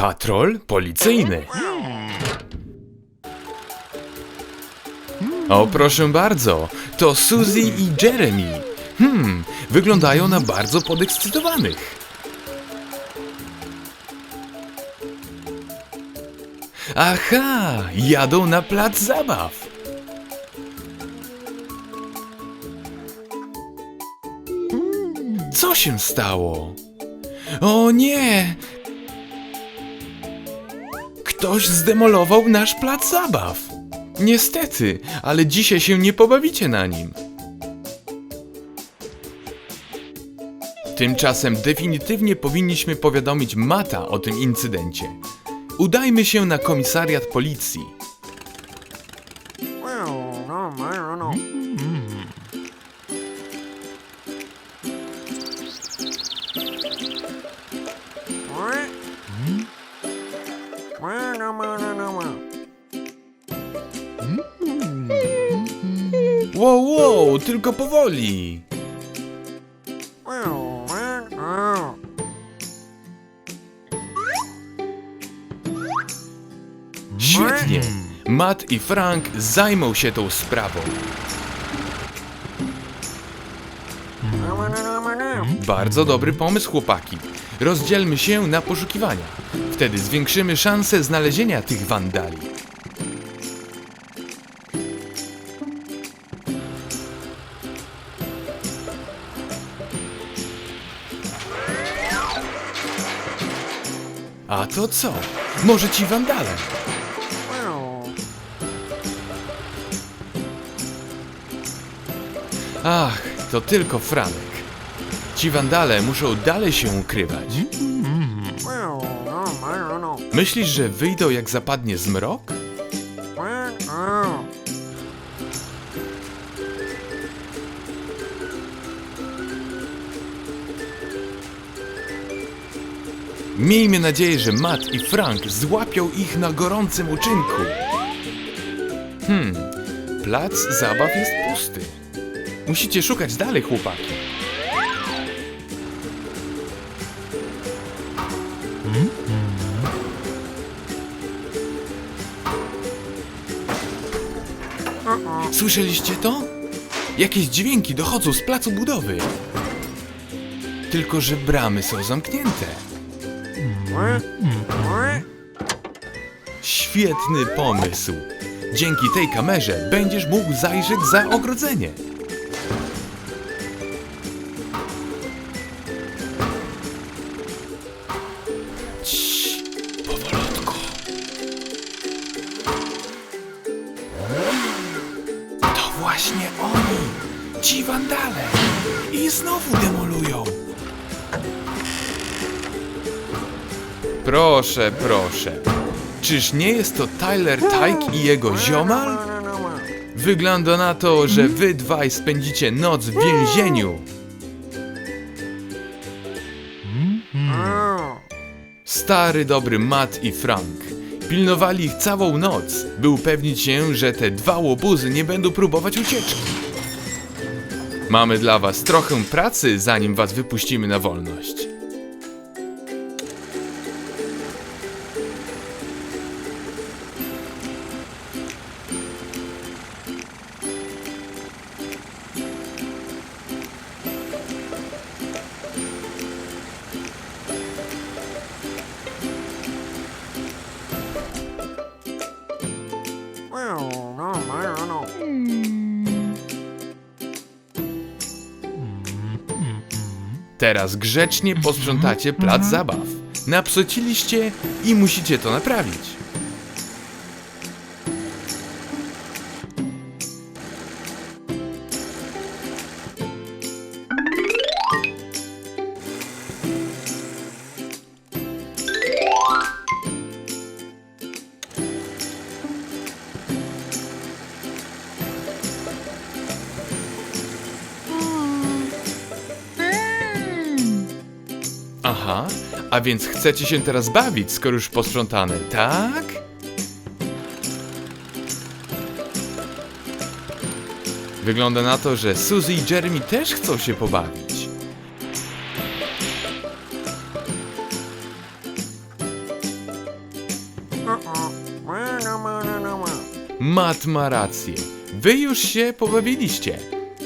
Patrol policyjny. O, proszę bardzo, to Suzy i Jeremy. Hmm, wyglądają na bardzo podekscytowanych. Aha, jadą na plac zabaw. Co się stało? O nie! Ktoś zdemolował nasz plac zabaw. Niestety, ale dzisiaj się nie pobawicie na nim. Tymczasem definitywnie powinniśmy powiadomić Mata o tym incydencie. Udajmy się na komisariat policji. Wow, wow, tylko powoli. Świetnie. Matt i Frank zajmą się tą sprawą. Bardzo dobry pomysł, chłopaki. Rozdzielmy się na poszukiwania. Wtedy zwiększymy szanse znalezienia tych wandali. To co? Może ci wandale? Ach, to tylko Franek. Ci wandale muszą dalej się ukrywać. Myślisz, że wyjdą jak zapadnie zmrok? Miejmy nadzieję, że Matt i Frank złapią ich na gorącym uczynku. Hmm, plac zabaw jest pusty. Musicie szukać dalej, chłopaki. Słyszeliście to? Jakieś dźwięki dochodzą z placu budowy. Tylko, że bramy są zamknięte. Świetny pomysł. Dzięki tej kamerze będziesz mógł zajrzeć za ogrodzenie. Cii, powolutku. To właśnie oni, ci wandale. I znowu demolują. Proszę, proszę. Czyż nie jest to Tyler Tyke i jego ziomal? Wygląda na to, że wy dwaj spędzicie noc w więzieniu. Stary, dobry Matt i Frank. Pilnowali ich całą noc, by upewnić się, że te dwa łobuzy nie będą próbować ucieczki. Mamy dla was trochę pracy, zanim was wypuścimy na wolność. Teraz grzecznie posprzątacie plac zabaw. Napsociliście i musicie to naprawić. Aha, a więc chcecie się teraz bawić, skoro już posprzątane, tak? Wygląda na to, że Suzy i Jeremy też chcą się pobawić. Mat ma rację. Wy już się pobawiliście.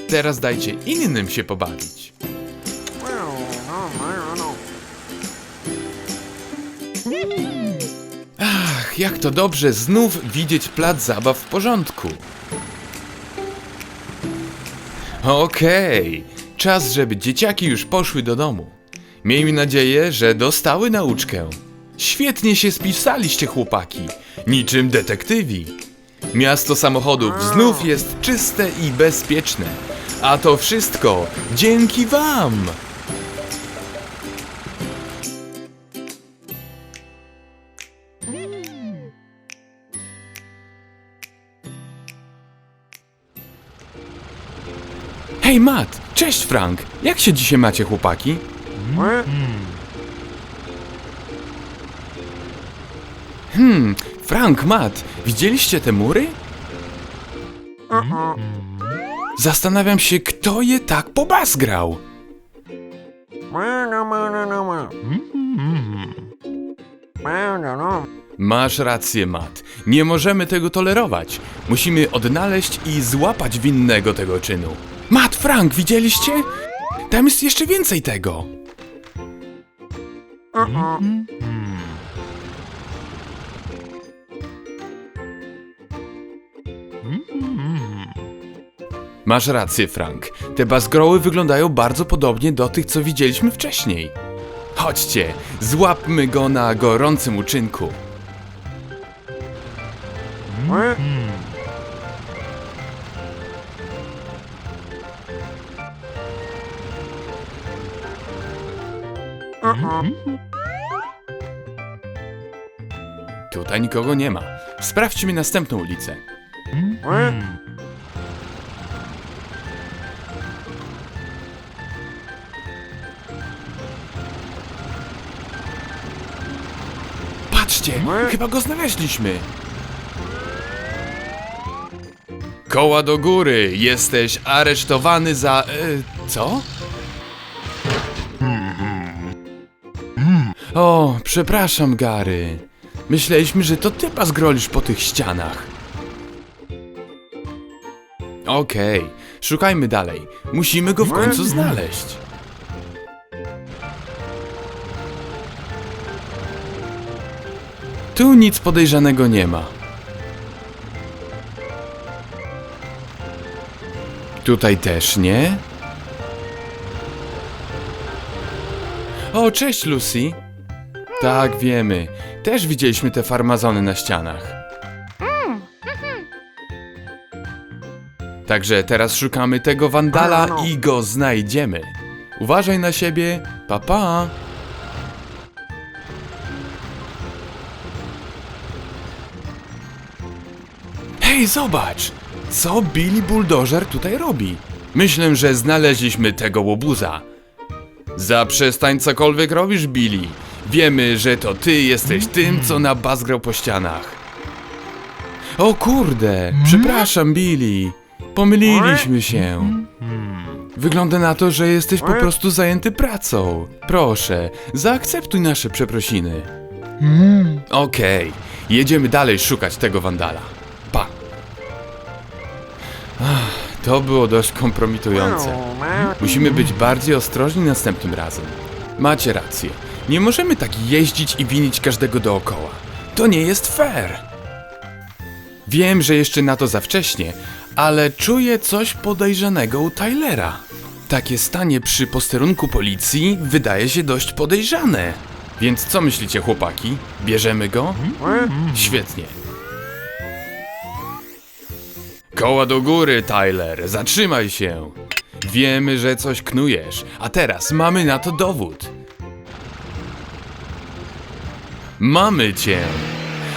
Teraz dajcie innym się pobawić. Jak to dobrze znów widzieć plac zabaw w porządku. Okej, czas, żeby dzieciaki już poszły do domu. Miejmy nadzieję, że dostały nauczkę. Świetnie się spisaliście, chłopaki, niczym detektywi. Miasto samochodów znów jest czyste i bezpieczne. A to wszystko dzięki Wam! Hej, Matt! Cześć, Frank! Jak się dzisiaj macie, chłopaki? Hmm, Frank, Matt, widzieliście te mury? Zastanawiam się, kto je tak pobazgrał. Masz rację, Matt. Nie możemy tego tolerować. Musimy odnaleźć i złapać winnego tego czynu. Matt, Frank, widzieliście? Tam jest jeszcze więcej tego. Masz rację, Frank. Te bazgroły wyglądają bardzo podobnie do tych, co widzieliśmy wcześniej. Chodźcie, złapmy go na gorącym uczynku. Tutaj nikogo nie ma. Sprawdźmy następną ulicę. Patrzcie, chyba go znaleźliśmy. Koła do góry, jesteś aresztowany za... E, co? O, przepraszam, Gary. Myśleliśmy, że to ty zgrolisz po tych ścianach. Okej, szukajmy dalej. Musimy go w końcu znaleźć. Tu nic podejrzanego nie ma. Tutaj też nie. O, cześć Lucy. Tak, wiemy. Też widzieliśmy te farmazony na ścianach. Także teraz szukamy tego wandala i go znajdziemy. Uważaj na siebie. Pa pa. Hej, zobacz! Co Billy Bulldozer tutaj robi? Myślę, że znaleźliśmy tego łobuza. Zaprzestań cokolwiek robisz, Billy. Wiemy, że to ty jesteś tym, co nabazgrał po ścianach. O kurde, przepraszam, Billy. Pomyliliśmy się. Wygląda na to, że jesteś po prostu zajęty pracą. Proszę, zaakceptuj nasze przeprosiny. Okej, jedziemy dalej szukać tego wandala. Pa. Ach, to było dość kompromitujące. Musimy być bardziej ostrożni następnym razem. Macie rację. Nie możemy tak jeździć i winić każdego dookoła. To nie jest fair. Wiem, że jeszcze na to za wcześnie, ale czuję coś podejrzanego u Tylera. Takie stanie przy posterunku policji wydaje się dość podejrzane. Więc co myślicie, chłopaki? Bierzemy go? Świetnie. Koła do góry, Tyler, zatrzymaj się. Wiemy, że coś knujesz, a teraz mamy na to dowód. Mamy cię.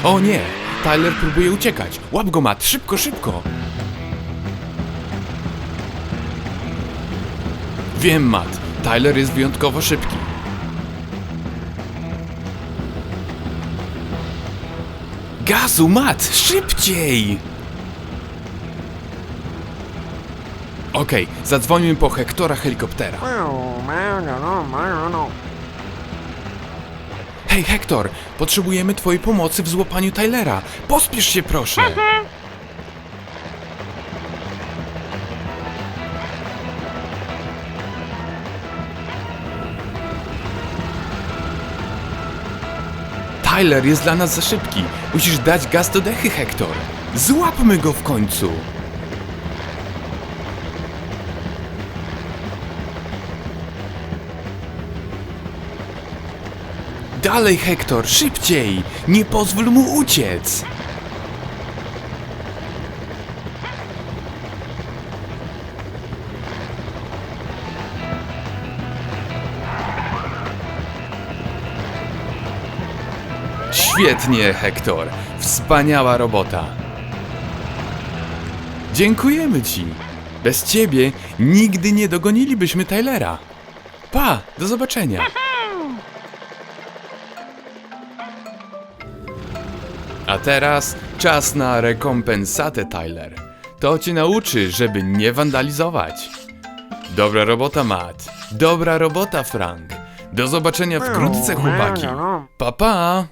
O nie, Tyler próbuje uciekać. Łap go, Matt, szybko, szybko. Wiem, Matt, Tyler jest wyjątkowo szybki. Gazu, Matt, szybciej! Okej, zadzwońmy po Hektora helikoptera. Hej, Hector, potrzebujemy twojej pomocy w złapaniu Tylera. Pospiesz się, proszę. Tyler jest dla nas za szybki. Musisz dać gaz do dechy, Hector. Złapmy go w końcu. Dalej, Hector, szybciej! Nie pozwól mu uciec! Świetnie, Hector. Wspaniała robota. Dziękujemy ci. Bez ciebie nigdy nie dogonilibyśmy Tylera. Pa, do zobaczenia. A teraz czas na rekompensatę, Tyler. To cię nauczy, żeby nie wandalizować. Dobra robota, Matt. Dobra robota, Frank. Do zobaczenia wkrótce, chłopaki. Pa, pa!